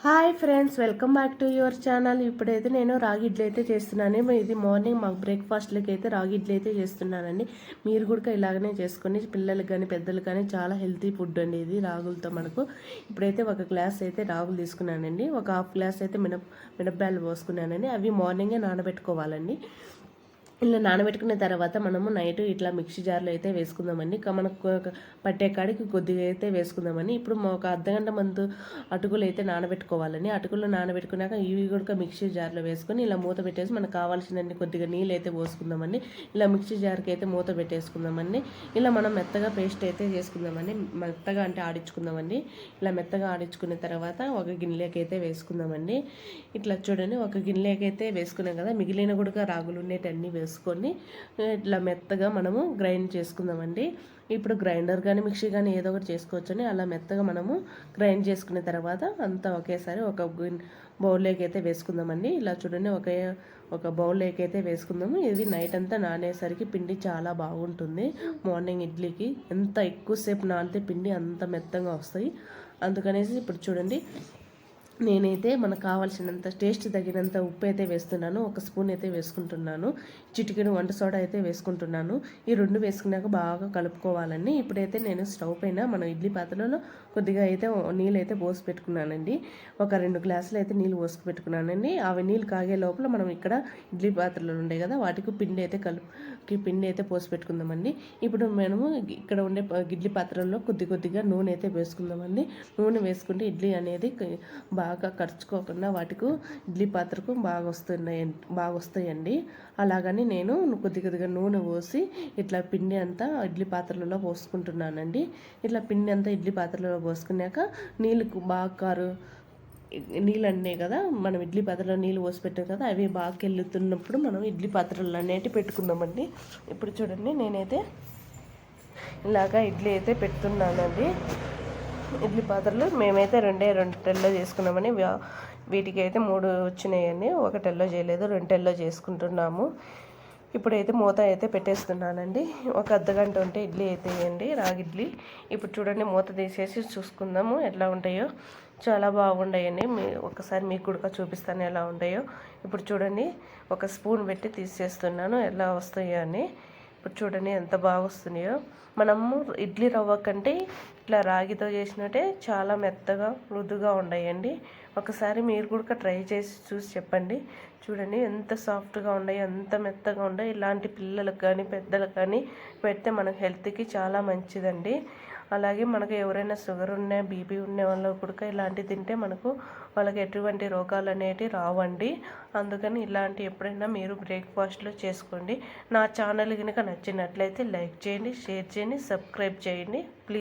Hi friends welcome back to your channel ఇప్పుడైతే నేను రాగి ఇడ్లీ అయితే చేస్తున్నాను ఇది మార్నింగ్ మాకు బ్రేక్ఫాస్ట్లకి అయితే రాగి ఇడ్లీ అయితే చేస్తున్నానండి మీరు కూడా ఇలాగనే చేసుకొని పిల్లలకి కానీ పెద్దలకు కానీ చాలా హెల్తీ ఫుడ్ అండి ఇది రాగులతో మనకు ఇప్పుడైతే ఒక గ్లాస్ అయితే రాగులు తీసుకున్నానండి ఒక హాఫ్ గ్లాస్ అయితే మినప మినప్పాయలు పోసుకున్నానండి అవి మార్నింగే నానబెట్టుకోవాలండి ఇలా నానబెట్టుకున్న తర్వాత మనము నైట్ ఇట్లా మిక్సీ జార్లో అయితే వేసుకుందామండి. మనకు ఒక పట్టే కాడికి కొద్దిగా అయితే వేసుకుందామని ఇప్పుడు ఒక అర్ధగంట ముందు అటుకులు అయితే నానబెట్టుకోవాలని అటుకులు నానబెట్టుకున్నాక ఇవి కూడా మిక్సీ జార్లో వేసుకొని ఇలా మూత పెట్టేసి మనకు కావాల్సినన్ని కొద్దిగా నీళ్ళు అయితే పోసుకుందామండి. ఇలా మిక్సీ జార్కి అయితే మూత పెట్టేసుకుందామండి. ఇలా మనం మెత్తగా పేస్ట్ అయితే చేసుకుందామండి. మెత్తగా అంటే ఆడించుకుందామండి. ఇలా మెత్తగా ఆడించుకున్న తర్వాత ఒక గిన్నెలోకి అయితే వేసుకుందామండి. ఇట్లా చూడండి ఒక గిన్నెలోకి అయితే వేసుకున్నాం కదా మిగిలిన కూడా రాగులు ఉండేటన్నీ వేసుకుందాం. వేసుకొని ఇట్లా మెత్తగా మనము గ్రైండ్ చేసుకుందామండి. ఇప్పుడు గ్రైండర్ కానీ మిక్సీ కానీ ఏదో ఒకటి చేసుకోవచ్చని అలా మెత్తగా మనము గ్రైండ్ చేసుకున్న తర్వాత అంతా ఒకేసారి ఒక బౌల్లోకి అయితే వేసుకుందామండి. ఇలా చూడండి ఒకే ఒక బౌల్లోకి అయితే వేసుకుందాము. ఇది నైట్ అంతా నానేసరికి పిండి చాలా బాగుంటుంది. మార్నింగ్ ఇడ్లీకి ఎంత ఎక్కువసేపు నానితే పిండి అంత మెత్తగా వస్తాయి. అందుకనేసి ఇప్పుడు చూడండి నేనైతే మనకు కావాల్సినంత టేస్ట్ తగినంత ఉప్పు అయితే వేస్తున్నాను ఒక స్పూన్ అయితే వేసుకుంటున్నాను చిటికెడు వంట సోడా అయితే వేసుకుంటున్నాను. ఈ రెండు వేసుకున్నాక బాగా కలుపుకోవాలండి. ఇప్పుడైతే నేను స్టవ్ పైన మన ఇడ్లీ పాత్రలో కొద్దిగా అయితే నీళ్ళు అయితే పోసి పెట్టుకున్నానండి. ఒక రెండు గ్లాసులు అయితే నీళ్ళు పోసి పెట్టుకున్నానండి. అవి నీళ్ళు కాగే లోపల మనం ఇక్కడ ఇడ్లీ పాత్రలు ఉండే కదా వాటికి పిండి అయితే కలుపుకి పిండి అయితే పోసి పెట్టుకుందామండి. ఇప్పుడు మనము ఇక్కడ ఉండే ఇడ్లీ పాత్రల్లో కొద్ది కొద్దిగా నూనె అయితే వేసుకుందామండి. నూనె వేసుకుంటే ఇడ్లీ అనేది బాగా బాగా ఖర్చుకోకుండా వాటికి ఇడ్లీ పాత్రకు బాగా వస్తున్నాయి బాగా వస్తాయండి. అలాగని నేను కొద్ది కొద్దిగా నూనె పోసి ఇట్లా పిండి అంతా ఇడ్లీ పాత్రలలో పోసుకుంటున్నానండి. ఇట్లా పిండి అంతా ఇడ్లీ పాత్రలో పోసుకున్నాక నీళ్ళు బాగా కారు నీళ్ళు అన్నాయి కదా మనం ఇడ్లీ పాత్రలో నీళ్ళు పోసి పెట్టాం కదా అవి బాగా వెళ్ళుతున్నప్పుడు మనం ఇడ్లీ పాత్రలు అనేటివి పెట్టుకుందామండి ఇప్పుడు చూడండి నేనైతే ఇలాగా ఇడ్లీ అయితే పెడుతున్నానండి. ఇడ్లీ పాత్రలు మేమైతే రెండే రెండు టెల్లో చేసుకున్నామని వీటికి అయితే మూడు వచ్చినాయని ఒక టెల్లో చేయలేదు రెండు టెల్లో చేసుకుంటున్నాము. ఇప్పుడైతే మూత అయితే పెట్టేస్తున్నానండి. ఒక అర్ధ గంట ఉంటే ఇడ్లీ అయితే వేయండి రాగి ఇడ్లీ. ఇప్పుడు చూడండి మూత తీసేసి చూసుకుందాము ఎట్లా ఉంటాయో. చాలా బాగుండయండి. మీ ఒకసారి మీకు కూడా చూపిస్తాను ఎలా ఉంటాయో. ఇప్పుడు చూడండి ఒక స్పూన్ పెట్టి తీసేస్తున్నాను ఎలా వస్తాయో అని. ఇప్పుడు చూడండి ఎంత బాగా వస్తున్నాయో మనము ఇడ్లీ రవ్వ కంటే ఇట్లా రాగితో చేసినట్టే చాలా మెత్తగా మృదుగా ఉన్నాయండి ఒకసారి మీరు కూడా ట్రై చేసి చూసి చెప్పండి. చూడండి ఎంత సాఫ్ట్గా ఉన్నాయి ఎంత మెత్తగా ఉన్నాయి ఇలాంటి పిల్లలకు కానీ పెద్దలకు కానీ పెడితే మన హెల్త్కి చాలా మంచిదండి. అలాగే మనకు ఎవరైనా షుగర్ ఉన్న బీపీ ఉన్న వాళ్ళు కూడా ఇలాంటివి తింటే మనకు వాళ్ళకి ఎటువంటి రోగాలు అనేటివి రావండి. అందుకని ఇలాంటి ఎప్పుడైనా మీరు బ్రేక్ఫాస్ట్లో చేసుకోండి. నా ఛానల్ కనుక నచ్చినట్లయితే లైక్ చేయండి షేర్ చేయండి సబ్స్క్రైబ్ చేయండి. ప్లీజ్.